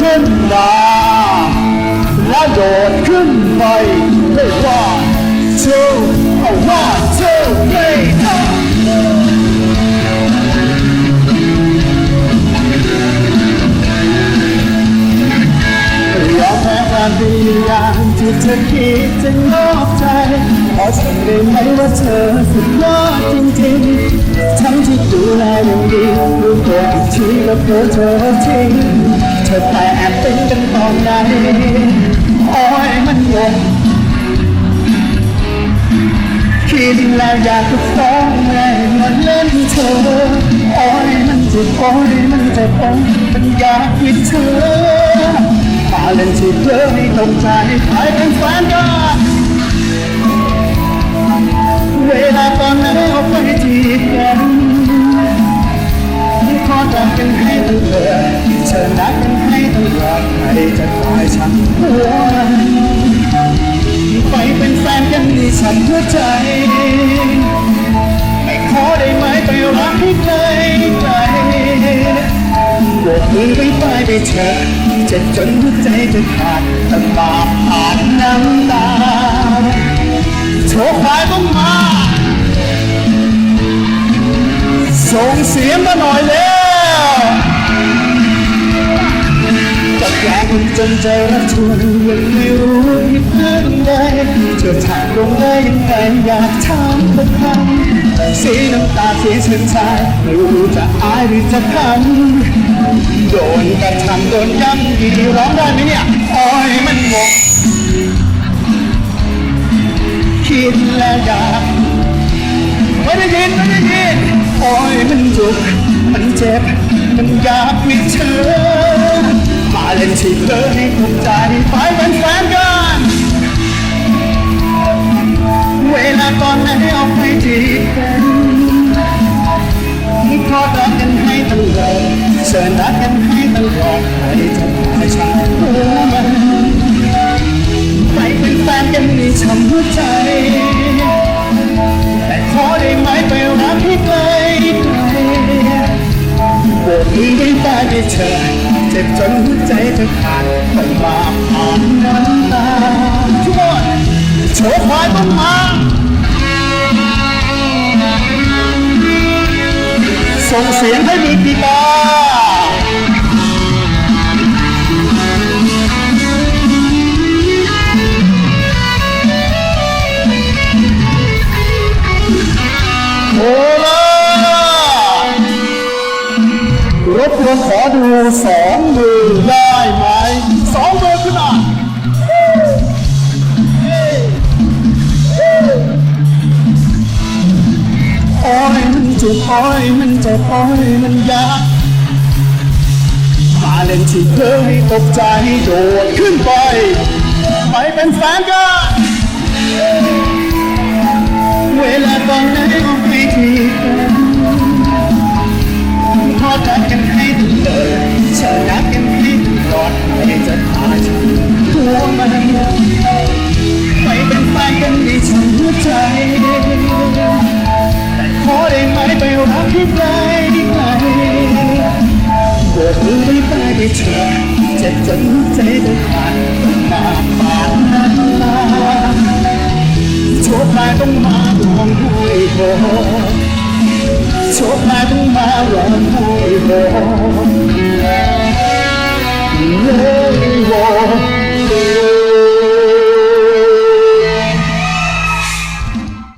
ขึ้นมา และโดดขึ้นไปไม่ว่า two a one two three up ยอมแพ้ความดีอย่างที่เธอคิดจะงอกใจขอฉันได้ไหมว่าเธอสุดยอดจริงๆทั้งที่ดูแลอย่างดีรู้ตัวอีกทีแล้วเธอเธอทิ้ง อนไหนโอ้ยมันงงคิดแล้วอยากจะฟ้องแม่มาเล่นเธอโอ้ยมันจ็บโอ้ยมันจ็บโอ้ยมันอยากปิดเธอมาเล่นที่เพื่อให้ตกใจไปเป็นแฟนกันเวลาตอนนั้นเอาไปจี นกันนี่ฉันหัวใจ ไม่ขอได้ไหมไปรักให้ไกลไกลโบกมือไปไปไปเธอเจ็บจนหัวใจจะขาดตลาดผ่านน้ำตาโชว์ควายต้องมาส่งเสียงมาหน่อยแล้วจะแกล้งมันจนใจระทวนยังไม่รู้ที่เพื่อน จะถามลงได้ยังไงอยากถามสักคำเสียน้ำตาเสียเชิญชายไม่รู้จะอายหรือจะขำโดนกระทำโดนย้ำดีร้องได้ไหมเนี่ยโอ้ยมันงงคิดแล้วอยากไม่ได้ยินไม่ได้ยินโอ้ยมันจุกมันเจ็บ มันอยากมีเธอมาเล่นที่เธอให้ถูกใจไปเป็นแฟน กันขอรักกันให้ตลอดเชิญรักกันให้ตลอดใครจะให้ฉันรู้มันไปเป็นแฟนกันนี่ช้ำหัวใจ แต่ขอได้ไหมไปรักให้ไกลไกลโบกมือไม่ได้ไม่เธอเจ็บจนหัวใจจะขาดต้องมาผ่านน้ำตาทุกคนโชว์ควายต้องมา ส่งเสียงให้มีปีตาร์โอล่ารบกวนขอดูสองมือได้ไหม มันจุกโอ้ยมันจะพ้อยมันยากมาเล่นที่เธอให้ตกใจโดดขึ้นไป ไปเป็นแฟนกันเวลาตอนไหนของปีที รักที่ไกลไกลโบกมือไม่ไปไปเธอเจ็บจนหัวใจจะขาดต้องมาปานนั้นลาโชคมาต้องมาร้องไห้โฮโชคมาต้องมาร้องไห้โฮ